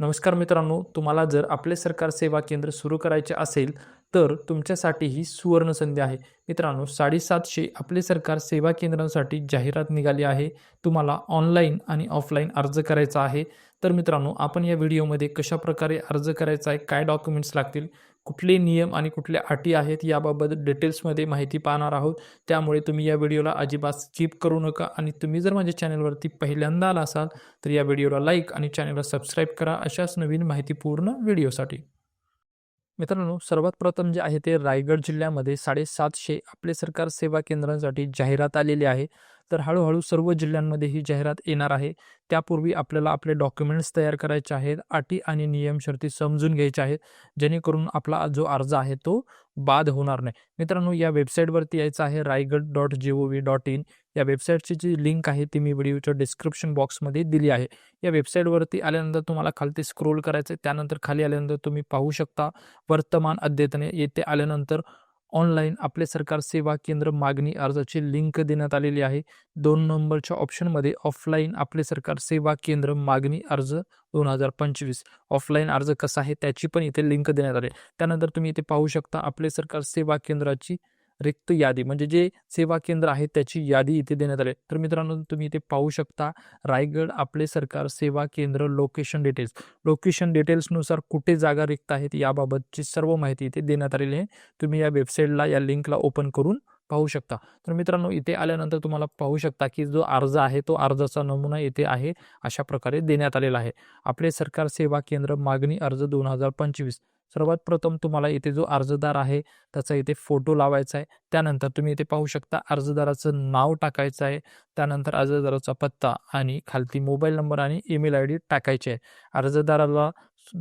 नमस्कार मित्रांनो तुम्हाला जर आपले सरकार सेवा केंद्र सुरू करायचे असेल तर तुमच्यासाठी ही सुवर्ण संधी आहे. मित्रांनो साडेसातशे आपले सरकार सेवा केंद्रांसाठी जाहिरात निघाली आहे. तुम्हाला ऑनलाईन आणि ऑफलाईन अर्ज करायचा आहे. तर मित्रांनो आपण या व्हिडिओमध्ये कशा प्रकारे अर्ज करायचा आहे काय डॉक्युमेंट्स लागतील कुठले नियम आणि कुठल्या अटी आहेत याबाबत डिटेल्समध्ये माहिती पाहणार आहोत. त्यामुळे तुम्ही या व्हिडिओला अजिबात स्किप करू नका आणि तुम्ही जर माझ्या चॅनलवरती पहिल्यांदा आला असाल तर या व्हिडिओला लाईक आणि चॅनलला सबस्क्राईब करा अशाच नवीन माहितीपूर्ण व्हिडिओसाठी. मित्रांनो सर्वात प्रथम जे आहे ते रायगड जिल्ह्यामध्ये साडेसातशे आपले सरकार सेवा केंद्रांसाठी जाहिरात आलेली आहे. तर हळूहळू सर्व जिल्ह्यांमध्ये ही जाहिरात येणार आहे. त्यापूर्वी आपल्याला आपले डॉक्युमेंट्स तयार करायचे आहेत अटी आणि नियम शर्ती समजून घ्यायच्या आहेत. जेणेकरून आपला जो अर्ज आहे तो बाद होणार नाही. मित्रांनो या वेबसाईटवरती यायचं आहे Raigad dot G O V dot in. या वेबसाईटची जी लिंक आहे ती मी व्हिडिओच्या डिस्क्रिप्शन बॉक्समध्ये दिली आहे. या वेबसाईटवरती आल्यानंतर तुम्हाला खालती स्क्रोल करायचं आहे त्यानंतर खाली आल्यानंतर तुम्ही पाहू शकता वर्तमान अद्यतने येथे आल्यानंतर ऑनलाईन आपले सरकार सेवा केंद्र मागणी अर्जाची लिंक देण्यात आलेली आहे. दोन नंबरच्या ऑप्शनमध्ये ऑफलाईन आपले सरकार सेवा केंद्र मागणी अर्ज दोन हजार पंचवीस. ऑफलाईन अर्ज कसा आहे त्याची पण इथे लिंक देण्यात आली त्यानंतर तुम्ही इथे पाहू शकता आपले सरकार सेवा केंद्राची रिक्त यादी म्हणजे जे सेवा केंद्र आहेत त्याची यादी इथे देण्यात आली. तर मित्रांनो तुम्ही इथे पाहू शकता रायगड आपले सरकार सेवा केंद्र लोकेशन डिटेल्स लोकेशन डिटेल्सनुसार कुठे जागा रिक्त आहेत याबाबतची सर्व माहिती इथे देण्यात आलेली आहे. तुम्ही या वेबसाईटला या लिंकला ओपन करून पाहू शकता. तर मित्रांनो इथे आल्यानंतर तुम्हाला पाहू शकता की जो अर्ज आहे तो अर्जाचा नमुना इथे आहे अशा प्रकारे देण्यात आलेला आहे. आपले सरकार सेवा केंद्र मागणी अर्ज दोन हजार पंचवीस. सर्वात प्रथम तुम्हाला इथे जो अर्जदार आहे त्याचा इथे फोटो लावायचा आहे. त्यानंतर तुम्ही इथे पाहू शकता अर्जदाराचं नाव टाकायचं आहे. त्यानंतर अर्जदाराचा पत्ता आणि खालती मोबाईल नंबर आणि ईमेल आय डी टाकायचे आहे. अर्जदाराला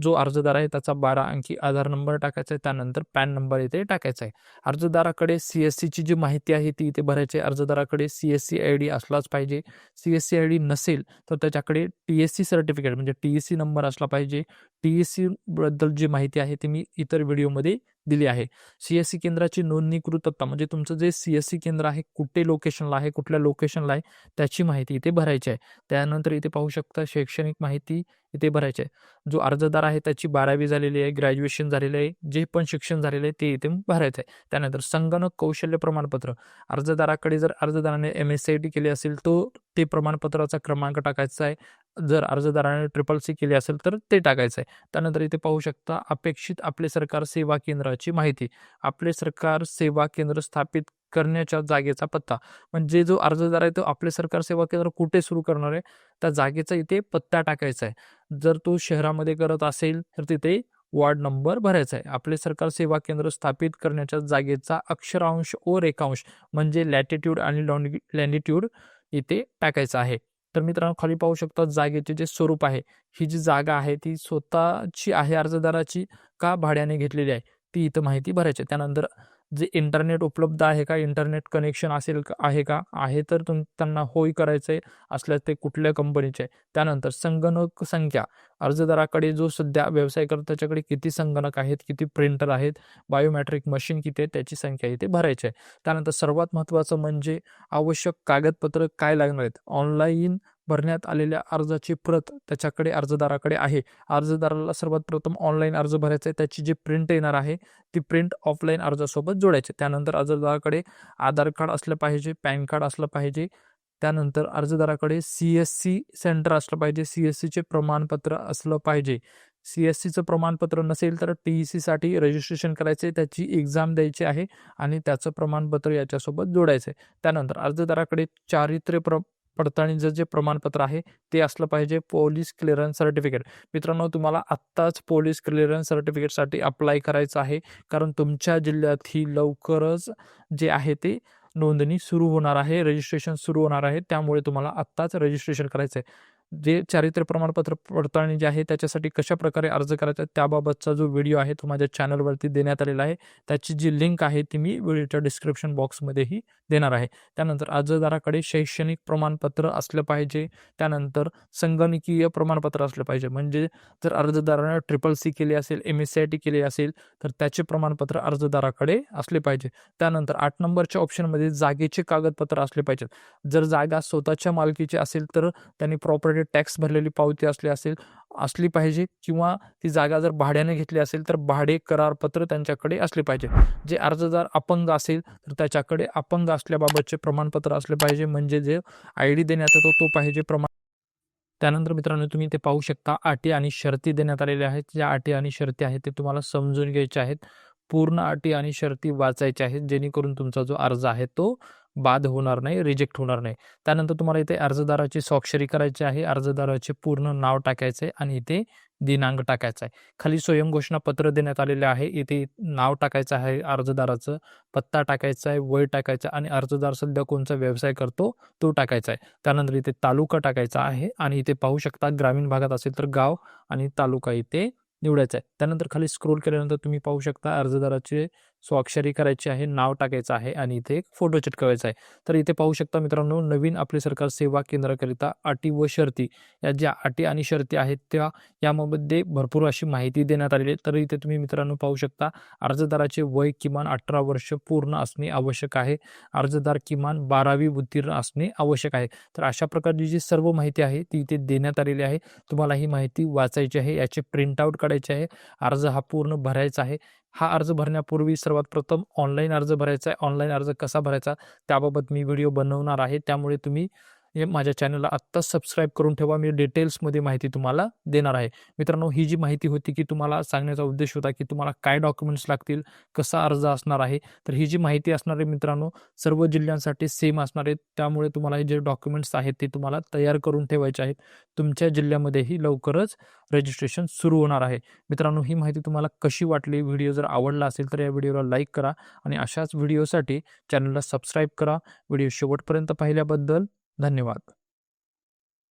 जो अर्जदार आहे त्याचा बारा अंकी आधार नंबर टाकायचा आहे त्यानंतर पॅन नंबर इथे टाकायचा आहे. अर्जदाराकडे सी एस सीची जी माहिती आहे ती इथे भरायची आहे. अर्जदाराकडे C S C I D असलाच पाहिजे. C S C I D नसेल तर त्याच्याकडे टी एस सी सर्टिफिकेट म्हणजे टी एस सी नंबर असला पाहिजे. टी एस सी बद्दल जी माहिती आहे ती मी इतर व्हिडिओमध्ये दिली आहे. सी एस सी केंद्राची नोंदणीकृतता म्हणजे तुमचं जे सी एस सी केंद्र आहे कुठे लोकेशनला आहे कुठल्या लोकेशनला आहे त्याची माहिती इथे भरायची आहे. त्यानंतर इथे पाहू शकता शैक्षणिक माहिती इथे भरायची आहे. जो अर्जदार आहे त्याची बारावी झालेली आहे ग्रॅज्युएशन झालेलं आहे जे पण शिक्षण झालेलं आहे ते इथे भरायचं आहे. त्यानंतर संगणक कौशल्य प्रमाणपत्र. अर्जदाराकडे जर अर्जदाराने M S C I T केली असेल तो ते प्रमाणपत्राचा क्रमांक टाकायचा आहे. जर अर्जदाराने ट्रिपल सी केली असेल तर ते टाकायचं आहे त्यानंतर इथे पाहू शकता अपेक्षित आपले सरकार सेवा केंद्राची माहिती. आपले सरकार सेवा केंद्र स्थापित करण्याच्या जागेचा पत्ता. म्हणजे जो अर्जदार आहे तो आपले सरकार सेवा केंद्र कुठे सुरू करणार आहे? त्या जागेचा इथे पत्ता टाकायचा आहे जर तो शहरामध्ये करत असेल तर तिथे वॉर्ड नंबर भरायचा आहे आपले सरकार सेवा केंद्र स्थापित करण्याच्या जागेचा अक्षरांश ओ रेखांश म्हणजे लॅटिट्यूड आणि लॉन्गि लॅनिट्यूड इथे टाकायचा आहे. तर मित्रांनो खाली पाहू शकता जागेचे जे स्वरूप आहे ही जी जागा आहे ती स्वतःची आहे अर्जदाराची का भाड्याने घेतलेली आहे ती इथं माहिती भरायची आहे. त्यानंतर जे इंटरनेट उपलब्ध आहे का? इंटरनेट कनेक्शन असेल का? आहे का? आहे तर तुम त्यांना होय करायचं आहे असल्यास ते कुठल्या कंपनीचे आहे? त्यानंतर संगणक संख्या. अर्जदाराकडे जो सध्या व्यवसाय करतो त्याच्याकडे किती संगणक आहेत? किती प्रिंटर आहेत? बायोमॅट्रिक मशीन किती आहे त्याची संख्या इथे भरायची आहे. त्यानंतर सर्वात महत्त्वाचं म्हणजे आवश्यक कागदपत्र काय लागणार आहेत? ऑनलाईन भरण्यात आलेल्या अर्जाची प्रत त्याच्याकडे अर्जदाराकडे आहे. अर्जदाराला सर्वात प्रथम ऑनलाईन अर्ज भरायचा आहे. त्याची जी प्रिंट येणार आहे ती प्रिंट ऑफलाईन अर्जासोबत जोडायची. त्यानंतर अर्जदाराकडे आधार कार्ड असलं पाहिजे पॅन कार्ड असलं पाहिजे. त्यानंतर अर्जदाराकडे सी एस सी सेंटर असलं पाहिजे. सी एस सीचे प्रमाणपत्र असलं पाहिजे. सी एस सीचं प्रमाणपत्र नसेल तर टी ई सीसाठी रजिस्ट्रेशन करायचे त्याची एक्झाम द्यायची आहे आणि त्याचं प्रमाणपत्र याच्यासोबत जोडायचं आहे त्यानंतर अर्जदाराकडे चारित्र्य प्र पडताळणीचं जे प्रमाणपत्र आहे ते असलं पाहिजे पोलीस क्लिअरन्स सर्टिफिकेट. मित्रांनो तुम्हाला आत्ताच पोलीस क्लिअरन्स सर्टिफिकेटसाठी अप्लाय करायचं आहे कारण तुमच्या जिल्ह्यात ही लवकरच जे आहे ते नोंदणी सुरू होणार आहे रजिस्ट्रेशन सुरू होणार आहे त्यामुळे तुम्हाला आत्ताच रजिस्ट्रेशन करायचं आहे. जे चारित्र्य प्रमाणपत्र पडताळणी जे आहे त्याच्यासाठी कशा प्रकारे अर्ज करायचा त्याबाबतचा जो व्हिडिओ आहे तो माझ्या चॅनलवरती देण्यात आलेला आहे. त्याची जी लिंक आहे ती मी व्हिडिओच्या डिस्क्रिप्शन बॉक्समध्येही देणार आहे. त्यानंतर अर्जदाराकडे शैक्षणिक प्रमाणपत्र असलं पाहिजे. त्यानंतर संगणकीय प्रमाणपत्र असलं पाहिजे. म्हणजे जर अर्जदारानं ट्रिपल सी केली असेल M S C I T केली असेल तर त्याचे प्रमाणपत्र अर्जदाराकडे असले पाहिजे. त्यानंतर आठ नंबरच्या ऑप्शनमध्ये जागेचे कागदपत्र असले पाहिजेत. जर जागा स्वतःच्या मालकीची असेल तर त्यांनी प्रॉपर्टी टॅक्स भरलेली पावती असली असेल असली पाहिजे किंवा ती जागा जर भाड्याने घेतली असेल तर भाडे करारपत्र त्यांच्याकडे असले पाहिजे. जे अर्जदार अपंग असेल तर त्याच्याकडे अपंग असल्याबाबतचे प्रमाणपत्र असले पाहिजे. म्हणजे जे आय डी देण्यात येतो तो पाहिजे प्रमाण. त्यानंतर मित्रांनो तुम्ही ते पाहू शकता. अटी आणि शर्ती देण्यात आलेल्या आहेत. ज्या अटी आणि शर्ती आहेत ते तुम्हाला समजून घ्यायच्या आहेत. पूर्ण अटी आणि शर्ती वाचायच्या आहेत जेणेकरून तुमचा जो अर्ज आहे तो बाद होणार नाही रिजेक्ट होणार नाही. त्यानंतर तुम्हाला इथे अर्जदाराची स्वाक्षरी करायची आहे अर्जदाराचे पूर्ण नाव टाकायचे आहे आणि इथे दिनांक टाकायचा आहे. खाली स्वयंघोषणा पत्र देण्यात आलेले आहे इथे नाव टाकायचं आहे अर्जदाराचं पत्ता टाकायचा आहे वय टाकायचा आणि अर्जदार सध्या कोणता व्यवसाय करतो तो टाकायचा आहे. त्यानंतर इथे तालुका टाकायचा आहे आणि इथे पाहू शकता ग्रामीण भागात असेल तर गाव आणि तालुका इथे निवडायचा आहे. त्यानंतर खाली स्क्रोल केल्यानंतर तुम्ही पाहू शकता अर्जदाराचे स्वाक्षरी करायची आहे नाव टाकायचं आहे आणि इथे एक फोटो चिटकवायचा आहे. तर इथे पाहू शकता मित्रांनो नवीन आपले सरकार सेवा केंद्राकरिता अटी व शर्ती. या ज्या अटी आणि शर्ती आहेत त्या यामध्ये भरपूर अशी माहिती देण्यात आलेली आहे. तर इथे तुम्ही मित्रांनो पाहू शकता अर्जदाराचे वय किमान अठरा वर्ष पूर्ण असणे आवश्यक आहे. अर्जदार किमान बारावी उत्तीर्ण असणे आवश्यक आहे. तर अशा प्रकारची जी सर्व माहिती आहे ती इथे देण्यात आलेली आहे. तुम्हाला ही माहिती वाचायची आहे याचे प्रिंटआउट काढायचे आहे. अर्ज हा पूर्ण भरायचा आहे. हा अर्ज भरण्यापूर्वी सर्वात प्रथम ऑनलाईन अर्ज भरायचा आहे. ऑनलाईन अर्ज कसा भरायचा? त्याबाबत मी व्हिडिओ बनवणार आहे. त्यामुळे तुम्ही हे माझ्या चॅनलला आत्ताच सबस्क्राईब करून ठेवा. मी डिटेल्समध्ये माहिती तुम्हाला देणार आहे. मित्रांनो ही जी माहिती होती की तुम्हाला सांगण्याचा उद्देश होता की तुम्हाला काय डॉक्युमेंट्स लागतील कसा अर्ज असणार आहे तर ही जी माहिती असणार आहे मित्रांनो सर्व जिल्ह्यांसाठी सेम असणार आहे. त्यामुळे तुम्हाला हे जे डॉक्युमेंट्स आहेत ते तुम्हाला तयार करून ठेवायचे आहेत. तुमच्या जिल्ह्यामध्येही लवकरच रजिस्ट्रेशन सुरू होणार आहे. मित्रांनो ही माहिती तुम्हाला कशी वाटली व्हिडिओ जर आवडला असेल तर या व्हिडिओला लाईक करा आणि अशाच व्हिडिओसाठी चॅनलला सबस्क्राईब करा. व्हिडिओ शेवटपर्यंत पाहिल्याबद्दल धन्यवाद.